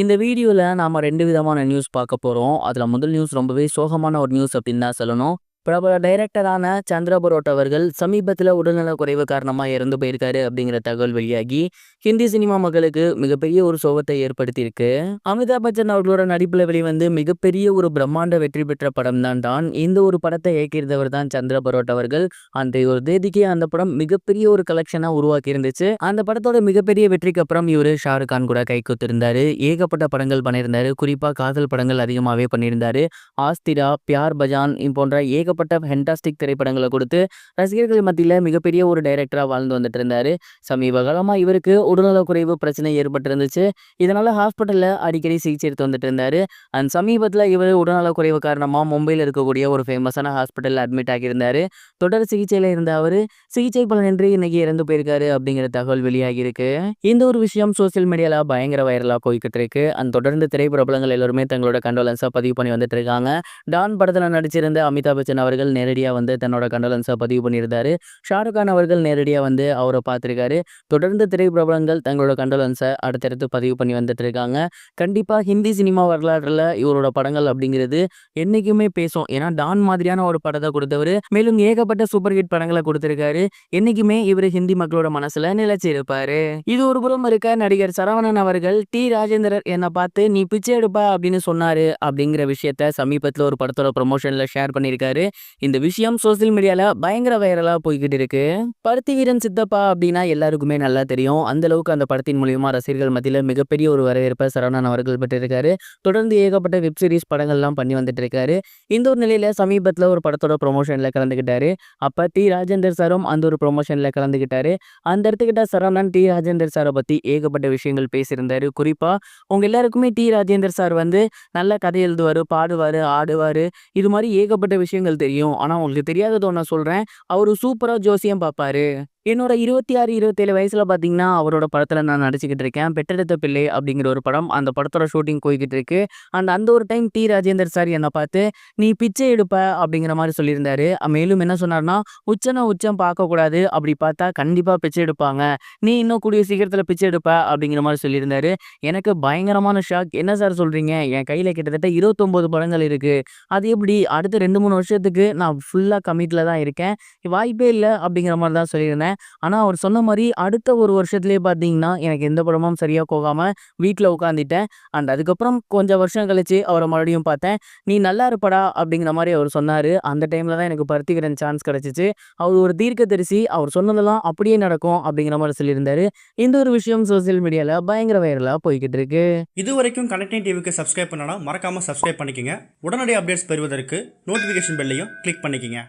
இந்த வீடியோவில் நாம் ரெண்டு விதமான நியூஸ் பார்க்க போகிறோம் அதில் முதல் நியூஸ் ரொம்பவே சோகமான ஒரு நியூஸ் அப்படின்னு தான் சொல்லணும். பிரபல டைரக்டரான சந்திரபுரோட் அவர்கள் சமீபத்தில் உடல்நலக் குறைவு காரணமாக இறந்து போயிருக்காரு அப்படிங்கிற தகவல் வெளியாகி, ஹிந்தி சினிமா மக்களுக்கு மிகப்பெரிய ஒரு சோகத்தை ஏற்படுத்தியிருக்கு. அமிதாப் பச்சன் அவர்களோட நடிப்புல வெளிவந்து மிகப்பெரிய ஒரு பிரம்மாண்ட வெற்றி பெற்ற படம் தான் தான் இந்த ஒரு படத்தை இயக்கியிருந்தவர் தான் சந்திர பரோட் அவர்கள். அந்த ஒரு தேதிக்கே அந்த படம் மிகப்பெரிய ஒரு கலெக்ஷனா உருவாக்கி இருந்துச்சு. அந்த படத்தோட மிகப்பெரிய வெற்றிக்கு அப்புறம் இவரு ஷாருக் கான் கூட கைகோர்த்திருந்தாரு. ஏகப்பட்ட படங்கள் பண்ணியிருந்தாரு. குறிப்பா காதல் படங்கள் அதிகமாகவே பண்ணியிருந்தாரு. ஆஸ்திரா, பியார் பஜான் போன்ற ஏகப்பட்ட ஃபென்டாஸ்டிக் திரைப்படங்களை கொடுத்து ரசிகர்கள் மத்தியில மிகப்பெரிய ஒரு டைரக்டரா வாழ்ந்து வந்துட்டு இருந்தாரு. சமீப காலமா இவருக்கு உடல்நலக் குறைவு பிரச்சனை ஏற்பட்டிருந்துச்சு. இதனால் ஹாஸ்பிட்டலில் அடிக்கடி சிகிச்சை எடுத்து வந்துட்டு இருந்தார் அண்ட் சமீபத்தில் இவர் உடல்நலக்குறைவு காரணமாக மும்பையில் இருக்கக்கூடிய ஒரு ஃபேமஸான ஹாஸ்பிட்டலில் அட்மிட் ஆகியிருந்தாரு. தொடர் சிகிச்சையில் இருந்த அவர் சிகிச்சை பலனின்றி இன்னைக்கு இறந்து போயிருக்காரு அப்படிங்கிற தகவல் வெளியாகியிருக்கு. இந்த ஒரு விஷயம் சோசியல் மீடியாவில் பயங்கர வைரலாக போய்க்கிட்டு இருக்கு. அண்ட் தொடர்ந்து திரைப்பிரபலங்கள் எல்லாருமே தங்களோட கண்டோலன்ஸாக பதிவு பண்ணி வந்துட்டு இருக்காங்க. டான் படத்தில் நடிச்சிருந்த அமிதாப் பச்சன் அவர்கள் நேரடியாக வந்து தன்னோட கண்டோலன்ஸாக பதிவு பண்ணியிருந்தாரு. ஷாருக் கான் அவர்கள் நேரடியாக வந்து அவரை பார்த்துருக்காரு தொடர்ந்து திரைப்பிரபலங்கள் தங்களோட கண்டலன்ஸை அடுத்தடுத்து பதிவு பண்ணி வந்துட்டு இருக்காங்க. கண்டிப்பா ஹிந்தி சினிமா வரலாற்றில் இவரோட படங்கள் அப்படிங்கிறது என்றைக்குமே பேசும். ஏன்னா டான் மாதிரியான ஒரு படத்தை கொடுத்தவர் மேலும் ஏகப்பட்ட சூப்பர் ஹிட் படங்களை கொடுத்திருக்காரு. என்றைக்குமே இவர் ஹிந்தி மக்களோட மனசுல நிலைச்சிருப்பாரு. இது ஒரு புறம் இருக்க நடிகர் சரவணன் அவர்கள் டி. ராஜேந்திரர் என்ன பார்த்து நீ பிச்சை எடுப்பா அப்படின்னு சொன்னாரு அப்படிங்கிற விஷயத்த சமீபத்தில் ஒரு படத்தோட ப்ரொமோஷனில் ஷேர் பண்ணியிருக்காரு. இந்த விஷயம் சோசியல் மீடியால பயங்கர வைரலாக போய்க்கிட்டு இருக்கு. பருத்தி வீரன் சித்தப்பா அப்படின்னா எல்லாருக்குமே நல்லா தெரியும். அந்த அளவுக்கு அந்த படத்தின் மூலியமா ரசிகர்கள் மத்தியில மிகப்பெரிய ஒரு வரவேற்பை சரவணன் அவர்கள் பெற்றிருக்காரு. தொடர்ந்து ஏகப்பட்ட வெப் சீரிஸ் படங்கள்லாம் பண்ணி வந்துட்டு இருக்காரு. இந்த ஒரு நிலையில சமீபத்தில் ஒரு படத்தோட ப்ரொமோஷனில் கலந்துக்கிட்டாரு. அப்ப டி. ராஜேந்தர் சாரும் அந்த ஒரு ப்ரொமோஷனில் கலந்துக்கிட்டாரு. அந்த இடத்துக்கிட்ட சரவணன் டி. ராஜேந்தர் சாரை பத்தி ஏகப்பட்ட விஷயங்கள் பேசியிருந்தாரு. குறிப்பா உங்க எல்லாருக்குமே டி. ராஜேந்தர் சார் வந்து நல்ல கதை எழுதுவாரு, பாடுவாரு, ஆடுவாரு. இது மாதிரி ஏகப்பட்ட விஷயங்கள் தெரியும். ஆனா உங்களுக்கு தெரியாததை நான் சொல்றேன். அவரு சூப்பரா ஜோசியம் பார்ப்பாரு. என்னோட 26, 27 வயசுல பார்த்தீங்கன்னா, அவரோட படத்தில் நான் நடிச்சுக்கிட்டு இருக்கேன். பெற்றெடுத்த பிள்ளை அப்படிங்கிற ஒரு படம். அந்த படத்தோட ஷூட்டிங் போய்கிட்டு இருக்கு. அண்ட் அந்த ஒரு டைம் டி. ராஜேந்தர் சார் என்னை பார்த்து நீ பிச்சை எடுப்ப அப்படிங்கிற மாதிரி சொல்லியிருந்தாரு. மேலும் என்ன சொன்னார்னா, உச்சனை உச்சம் பார்க்கக்கூடாது. அப்படி பார்த்தா கண்டிப்பாக பிச்சை எடுப்பாங்க. நீ இன்னும் கூடிய சீக்கிரத்தில் பிச்சை எடுப்ப அப்படிங்கிற மாதிரி சொல்லியிருந்தாரு. எனக்கு பயங்கரமான ஷாக். என்ன சார் சொல்கிறீங்க என் கையில் கிட்டத்தட்ட 29 படங்கள் இருக்குது அது எப்படி அடுத்த 2, 3 வருஷத்துக்கு நான் ஃபுல்லாக கமிட்டில் தான் இருக்கேன். வாய்ப்பே இல்லை அப்படிங்கிற மாதிரி தான் சொல்லியிருந்தேன். ஆனால் அவர் சொன்ன மாதிரி அடுத்த ஒரு வருஷத்துலேயே பார்த்தீங்கன்னா, எனக்கு எந்த படமும் சரியாக போகாமல் வீட்டில் உட்காந்துட்டேன். அண்ட் அதுக்கப்புறம் கொஞ்சம் வருஷம் கழிச்சு அவரை மறுபடியும் பார்த்தேன். நீ நல்லா இருப்படா அப்படிங்கிற மாதிரி அவர் சொன்னார் அந்த டைமில் தான் எனக்கு பருத்தி சான்ஸ் கிடச்சிச்சு அவர் ஒரு தீர்க்க தரிசி அவர் சொன்னதெல்லாம் அப்படியே நடக்கும் அப்படிங்கிற மாதிரி சொல்லியிருந்தாரு. இந்த ஒரு விஷயம் சோசியல் மீடியாவில் பயங்கர வைரலாக போய்கிட்டு இருக்கு. இதுவரைக்கும் கனெக்டிங் டிவிக்கு சப்ஸ்கிரைப் பண்ணனா மறக்காமல் சப்ஸ்கிரைப் பண்ணிக்கோங்க உடனடி அப்டேட்ஸ் பெறுவதற்கு நோட்டிஃபிகேஷன் பெல்லையும் கிளிக் பண்ணிக்கோங்க